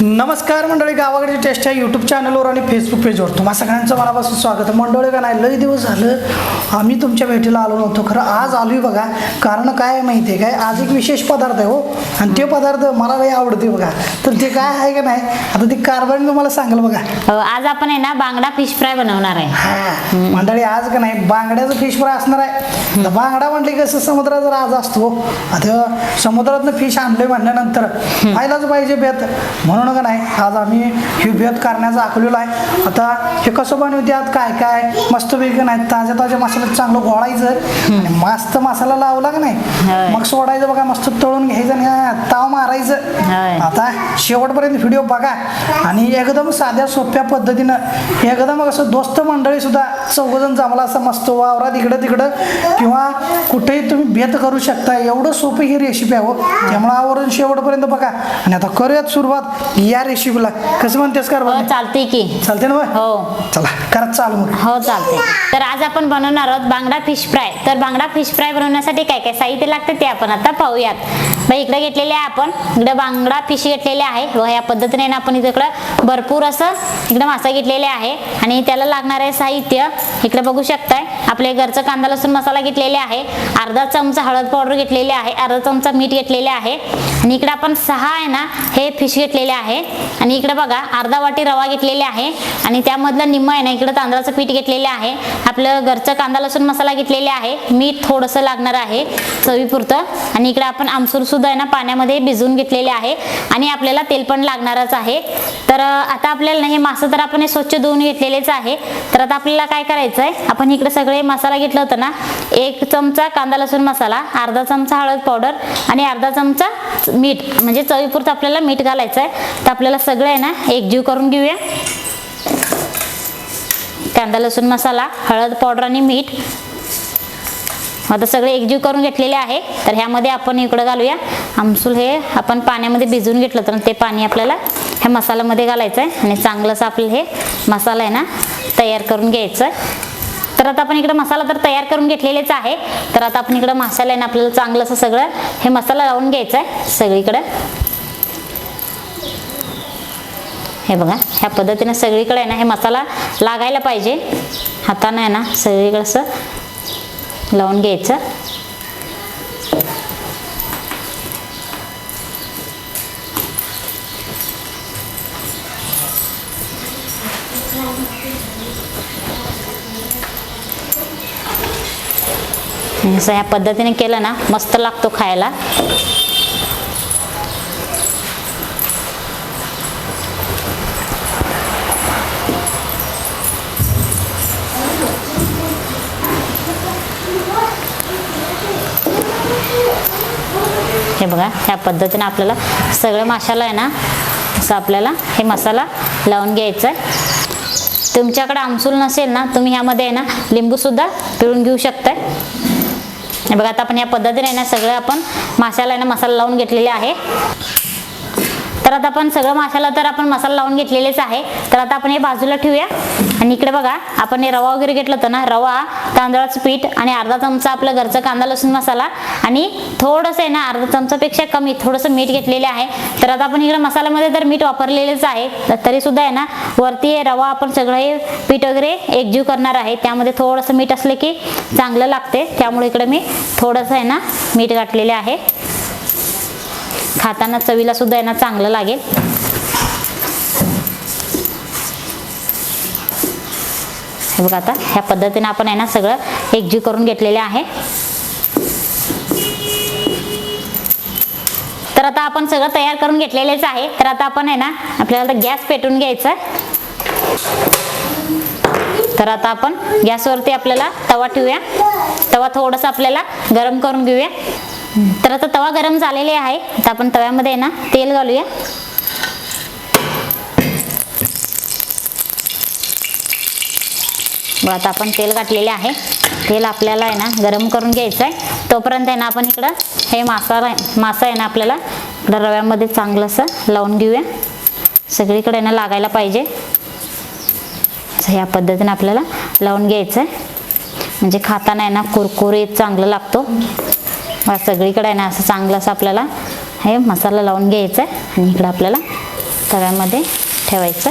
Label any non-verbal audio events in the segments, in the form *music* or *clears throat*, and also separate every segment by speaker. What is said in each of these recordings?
Speaker 1: नमस्कार मंडळी गावाकडची टेस्ट या यूट्यूब चॅनलवर आणि फेसबुक पेजवर तुम्हा सगळ्यांचं मनापासून स्वागत. मंडळी का नाही लई दिवस झालं आम्ही तुमच्या भेटीला आलो नव्हतो. खरं आज आलोय बघा. कारण काय माहिती आहे काय? आज एक विशेष पदार्थ आहे हो. आणि ते पदार्थ मला लई आवडते बघा. तर ते काय आहे का नाही? आता ती कारभारी तुम्हाला सांगेल बघा.
Speaker 2: आज आपण आहे ना बांगडा फिश फ्राय बनवणार आहे.
Speaker 1: हा. मंडळी आज का नाही बांगड्याचं फिश फ्राय असणार आहे. तर बांगडा म्हटले कसं समुद्राचा राज असतो. आता समुद्रातनं फिश आणले म्हणल्यानंतर खायलाच पाहिजे बेत. म्हणून का नाही? आज आम्ही ही बेत करण्याचा आखलेलो आहे. आता हे कसं बनवतात काय काय? मस्त वेगळं नाही? ताज्या ताज्या मसाल्यात चांगलं घोळायचं आणि मस्त मसाला लावला का. नाही? मग सोडायचं बघा मस्त तळून घ्यायचं आणि हा ताव मारायचं. आता शेवटपर्यंत व्हिडिओ बघा. आणि एकदम साध्या सोप्या पद्धतीनं एकदम असं दोस्त मंडळी सुद्धा चौघजण जमला असं मस्त वावरात इकडं तिकडं. किंवा कुठेही तुम्ही बेत करू शकता. एवढं सोपी ही रेसिपी आहे हो. त्यामुळे आवरून शेवटपर्यंत बघा. आणि आता करूयात सुरुवात. या रेसिपीला कसं म्हणतेस कर
Speaker 2: हो चालते की.
Speaker 1: चालते ना बा?
Speaker 2: हो.
Speaker 1: चला करत चालू मग.
Speaker 2: हो चालते तर आज आपण बनवणार आहोत बांगडा फिश फ्राय. तर बांगडा फिश फ्राय बनवण्यासाठी काय काय साहित्य लागते ते आपण आता पाहूयात. बाई इकडे घेतलेले आहे आपण इकडे बांगडा फिश घेतलेले आहे. व ह्या पद्धतीने ना आपण इकडे भरपूर असं इकडे मासा घेतलेले आहे. आणि त्याला लागणारे साहित्य. इकडे बघू शकताय आपले घरचं कांदा लसूण मसाला घेतलेले आहे. अर्धा चमचा हळद पावडर घेतलेले आहे. अर्धा चमचा मीठ घेतलेले आहे. आणि इकडे आपण सहा आहे ना हे फिश घेतलेले आहे. आणि इकडे बघा अर्धा वाटी रवा घेतलेले आहे. आणि त्यामधलं निम्म आहे ना इकडे तांदळाचं पीठ घेतलेले आहे. आपलं घरचं कांदा लसूण मसाला घेतलेले आहे. मीठ थोडंसं लागणार आहे चवीपुरतं. आणि इकडे आपण आमसूर सुद्धा आहे ना पाण्यामध्ये भिजवून घेतलेले आहे. आणि आपल्याला तेल पण लागणारच आहे. तर आता आपल्याला ना हे मासं तर आपण हे स्वच्छ धुवून घेतलेलेच आहे. तर आता आपल्याला काय करायचं आहे आपण इकडे सगळे मसाला घेतला होता ना एक चमचा कांदा लसूण मसाला अर्धा चमचा हळद पावडर आणि अर्धा चमचा मीठ. म्हणजे चवीपुरतं आपल्याला मीठ घालायचं आहे तर आपल्याला सगळं आहे ना एकजीव करून घेऊया. कांदा लसूण मसाला हळद पावडर आणि मीठ. आता सगळे एकजीव करून घेतलेले आहे. तर ह्यामध्ये आपण इकडं घालूया. आमसूल हे आपण पाण्यामध्ये भिजवून घेतलं तर ते पाणी आपल्याला ह्या मसाल्यामध्ये घालायचं आहे. आणि चांगलंच आपलं हे मसाला आहे ना तयार करून घ्यायचं आहे. तर आता आपण इकडं मसाला तर तयार करून घेतलेलेच आहे. तर आता आपण इकडं मसाला आहे ना आपल्याला चांगलं असं सगळं हे मसाला लावून घ्यायचा आहे. सगळीकडं. हे बघा ह्या पद्धतीने सगळीकडे आहे ना हे मसाला लागायला पाहिजे. हाताने आहे ना सगळीकडे असं लावून घ्यायचं. असं ह्या पद्धतीने केलं ना मस्त लागतो खायला. हे बघा ह्या पद्धतीने आपल्याला सगळं माशाला आहे ना असं आपल्याला हे मसाला लावून घ्यायचा आहे तुमच्याकडे आमसूल नसेल ना तुम्ही ह्यामध्ये आहे ना लिंबूसुद्धा पिळून घेऊ शकताय. हे बघा आता आपण या पद्धतीने ना सगळं आपण माशाला आहे ना मसाला लावून घेतलेले आहे. तर आता आपण सगळं माशाला तर आपण मसाला लावून घेतलेलेच आहे. तर आता आपण हे बाजूला ठेवूया. आणि इकडे बघा आपण हे रवा वगैरे घेतलं होतं ना रवा तांदळाचं पीठ आणि अर्धा चमचा आपलं घरचं कांदा लसूण मसाला आणि थोडंसं आहे ना अर्धा चमचापेक्षा कमी थोडंसं मीठ घेतलेले आहे. तर आता आपण इकडे मसाल्यामध्ये तर मीठ वापरलेलेच आहे. तर तरी सुद्धा आहे ना वरती रवा आपण सगळं हे पीठ वगैरे एकजीव करणार आहे. त्यामध्ये थोडंसं मीठ असले की चांगलं लागते. त्यामुळे इकडे मी थोडंसं आहे ना मीठ घातलेले आहे. खाताना चवीला सुद्धा आहे ना चांगलं लागेल. हे बघा आता ह्या पद्धतीने आपण आहे ना सगळं एकजीव करून घेतलेले आहे. तर आता आपण सगळं तयार करून घेतलेलेच आहे. तर आता आपण आहे ना आपल्याला गॅस पेटून घ्यायचा तर आता आपण गॅसवरती आपल्याला तवा ठेवूया. तवा थोडंसं आपल्याला गरम करून घेऊया. तर आता तवा गरम झालेले आहे. आता आपण तव्यामध्ये आहे ना तेल घालूया. आता आपण तेल घातलेले आहे. तेल आपल्याला आहे ना गरम करून घ्यायचं आहे तोपर्यंत आहे ना आपण इकडं हे मासा मासा आहे ना आपल्याला इकडं रव्यामध्ये चांगलं असं लावून घेऊया. सगळीकडे आहे ना लागायला पाहिजे. असं ह्या पद्धतीने आपल्याला लावून घ्यायचं आहे म्हणजे खाताना आहे ना कुरकुरीत चांगलं लागतो. सगळीकडे आहे ना असं चांगलं असं आपल्याला हे मसाला लावून घ्यायचा आहे. आणि इकडं आपल्याला तव्यामध्ये ठेवायचं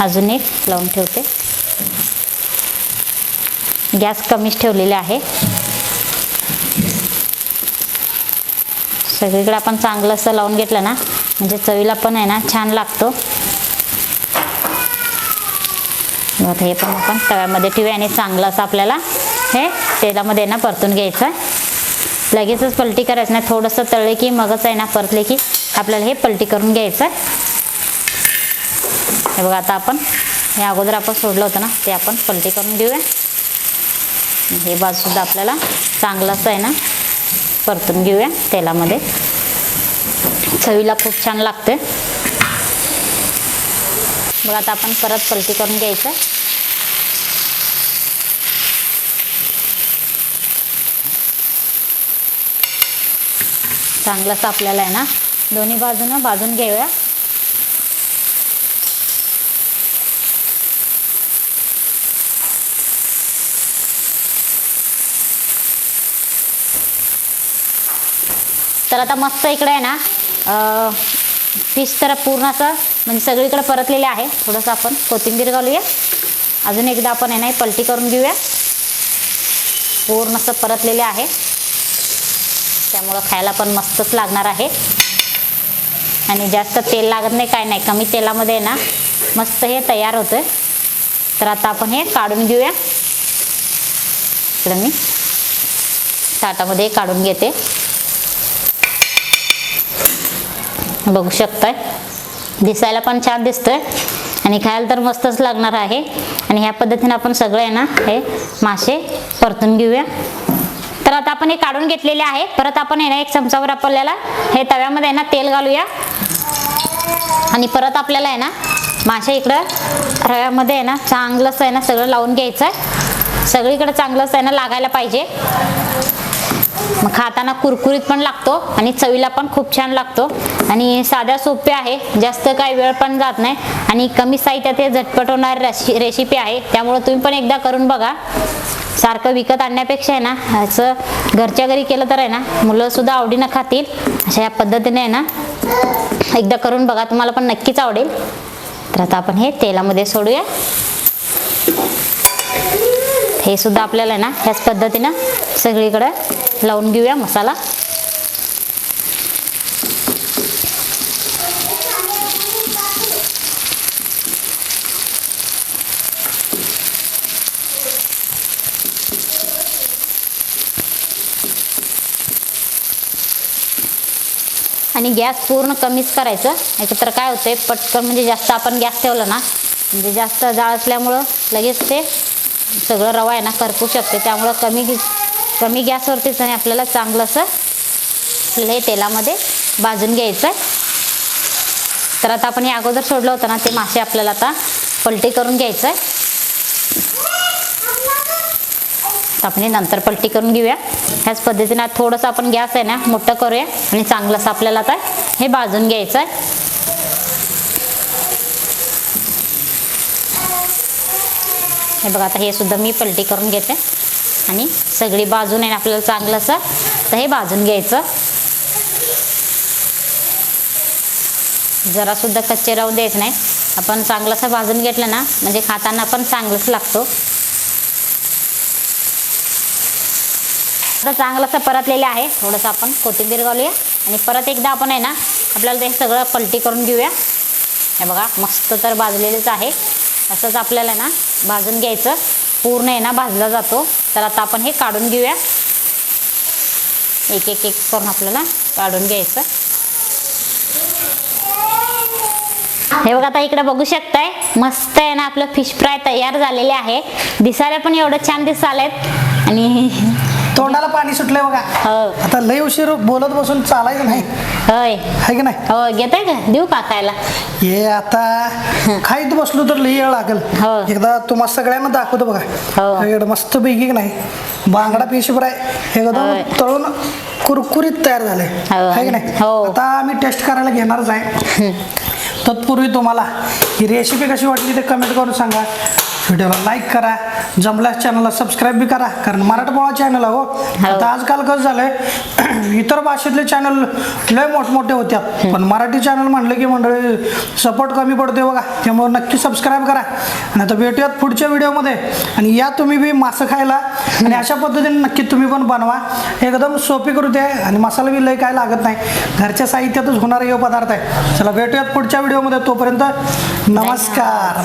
Speaker 2: अजून एक लावून ठेवते. गॅस कमीच ठेवलेला आहे. सगळीकडे आपण चांगलं असं लावून घेतलं ना म्हणजे चवीला पण आहे ना छान लागतो. आता हे पण आपण तव्यामध्ये ठेवूया आणि चांगलं असं आपल्याला हे तेलामध्ये ना परतून घ्यायचं लगेचच पलटी करायचं नाही थोडंसं तळले की मगच आहे ना परतले की आपल्याला हे पलटी करून घ्यायचं हे बघा आता आपण हे अगोदर आपण सोडलं होतं ना ते आपण पलटी करून घेऊया. हे बाजूसुद्धा आपल्याला चांगलंच आहे ना परतून घेऊया तेलामध्ये. चवीला खूप छान लागते बघा आता आपण परत पलटी करून घ्यायचं चांगलं असं आपल्याला आहे ना. दोन्ही बाजूनं भाजून घेऊया. तर आता मस्त इकडे आहे ना फिश तर पूर्ण असं म्हणजे सगळीकडे परतलेले आहे. थोडंसं आपण कोथिंबीर घालूया. अजून एकदा आपण आहे ना पलटी करून घेऊया. पूर्ण असं परतलेले आहे. त्यामुळं खायला पण मस्तच लागणार आहे. आणि जास्त तेल लागत नाही काय नाही कमी तेलामध्ये आहे ना मस्त हे तयार होतं तर आता आपण हे काढून घेऊया. इकडं मी ताटामध्ये काढून घेते. बघू शकताय. दिसायला पण छान दिसतंय. आणि खायला तर मस्तच लागणार आहे. आणि ह्या पद्धतीने आपण सगळे आहे ना हे मासे परतून घेऊया. तर आता आपण हे काढून घेतलेले आहे परत आपण आहे ना एक चमचावर आपल्याला हे तव्यामध्ये आहे ना तेल घालूया. आणि परत आपल्याला आहे ना मासे इकडं रव्यामध्ये आहे ना चांगलंच आहे ना सगळं लावून घ्यायचं. आहे सगळीकडं चांगलंच आहे ना लागायला पाहिजे. मग खाताना कुरकुरीत पण लागतो आणि चवीला पण खूप छान लागतो. आणि साध्या सोपे आहे जास्त काही वेळ पण जात नाही. आणि कमी साहित्यात हे झटपट होणारी रेसि रेसिपी आहे. त्यामुळं तुम्ही पण एकदा करून बघा. सारखं विकत आणण्यापेक्षा आहे ना असं घरच्या घरी केलं तर आहे ना मुलंसुद्धा आवडीनं खातील. अशा या पद्धतीने आहे ना एकदा करून बघा. तुम्हाला पण नक्कीच आवडेल. तर आता आपण हे तेलामध्ये सोडूया. हे सुद्धा आपल्याला आहे ना ह्याच पद्धतीनं सगळीकडं लावून घेऊया मसाला आणि गॅस पूर्ण कमीच करायचं. एकत्र काय होतंय पटकन म्हणजे जास्त आपण गॅस ठेवलं ना म्हणजे जास्त जाळ असल्यामुळं लगेच ते सगळं रवा आहे ना करपू शकते. त्यामुळं कमी कमी गॅसवरतीच आणि आपल्याला चांगलं असं आपल्याला हे तेलामध्ये भाजून घ्यायचं आहे तर आता आपण हे अगोदर सोडलं होतं ना ते मासे आपल्याला आता पलटी करून घ्यायचं आहे तर आपण हे नंतर पलटी करून घेऊया. ह्याच पद्धतीने आता थोडंसं आपण गॅस आहे ना मोठं करूया आणि चांगलंसं आपल्याला आता हे भाजून घ्यायचं आहे हे बघा आता हे सुद्धा मी पलटी करून घेते. आणि सगळी बाजून आहे ना आपल्याला चांगलं असं तर हे भाजून घ्यायचं. जरासुद्धा कच्चे राहू द्यायचं नाही. आपण चांगलंसं भाजून घेतलं ना म्हणजे खाताना पण चांगलंच लागतो. आता चांगलंसं परतलेलं आहे. थोडंसं आपण कोथिंबीर घालूया. आणि परत एकदा आपण आहे ना आपल्याला ते सगळं पलटी करून घेऊया. हे बघा मस्त तर भाजलेलंच आहे. असंच आपल्याला ना भाजून घ्यायचं. पूर्ण आहे ना भाजला जातो. तर आता आपण हे काढून घेऊया. एक एक एक करून आपल्याला काढून घ्यायचं. हे बघा आता इकडे बघू शकताय मस्त आहे ना आपलं फिश फ्राय तयार झालेले आहे. दिसायला पण एवढं छान दिसालेत आणि
Speaker 1: तोंडाला पाणी सुटलंय बघा.
Speaker 2: हो.
Speaker 1: आता लय उशीर बोलत बसून चालायचं नाही.
Speaker 2: होय.
Speaker 1: आहे की नाही?
Speaker 2: हो घेताय का? देऊ का खायला?
Speaker 1: हे आता खाईत बसलो तर लई वेळ लागेल.
Speaker 2: हो.
Speaker 1: एकदा तुम्हाला सगळ्यांना दाखवतो बघा.
Speaker 2: हो.
Speaker 1: इकडं मस्त पैकी नाही? बांगडा फिश फ्राय एकदम
Speaker 2: होय.
Speaker 1: तळून कुरकुरीत तयार झाले
Speaker 2: हो.
Speaker 1: आहे की नाही?
Speaker 2: हो.
Speaker 1: आता आम्ही टेस्ट करायला घेणारच आहे. तत्पूर्वी तुम्हाला ही रेसिपी कशी वाटली ते कमेंट करून सांगा. व्हिडिओला लाईक करा जमल्यास चॅनलला सबस्क्राईब बी करा कारण मराठमोळा चॅनल आहे हो. आता आजकाल कसं झालंय *clears throat* इतर भाषेतले चॅनल लय मोठमोठे होत्यात पण मराठी चॅनल म्हणलं की मंडळी सपोर्ट कमी पडतोय बघा त्यामुळे नक्की सबस्क्राईब करा. आणि आता भेटूयात पुढच्या व्हिडिओमध्ये. आणि या तुम्ही बी मासं खायला आणि अशा पद्धतीने नक्की तुम्ही पण बनवा. एकदम सोपी कृती आहे आणि मसाला बी लय काय लागत नाही. घरच्या साहित्यातच होणारा हे पदार्थ आहे. चला भेटूयात पुढच्या व्हिडिओमध्ये. तोपर्यंत नमस्कार.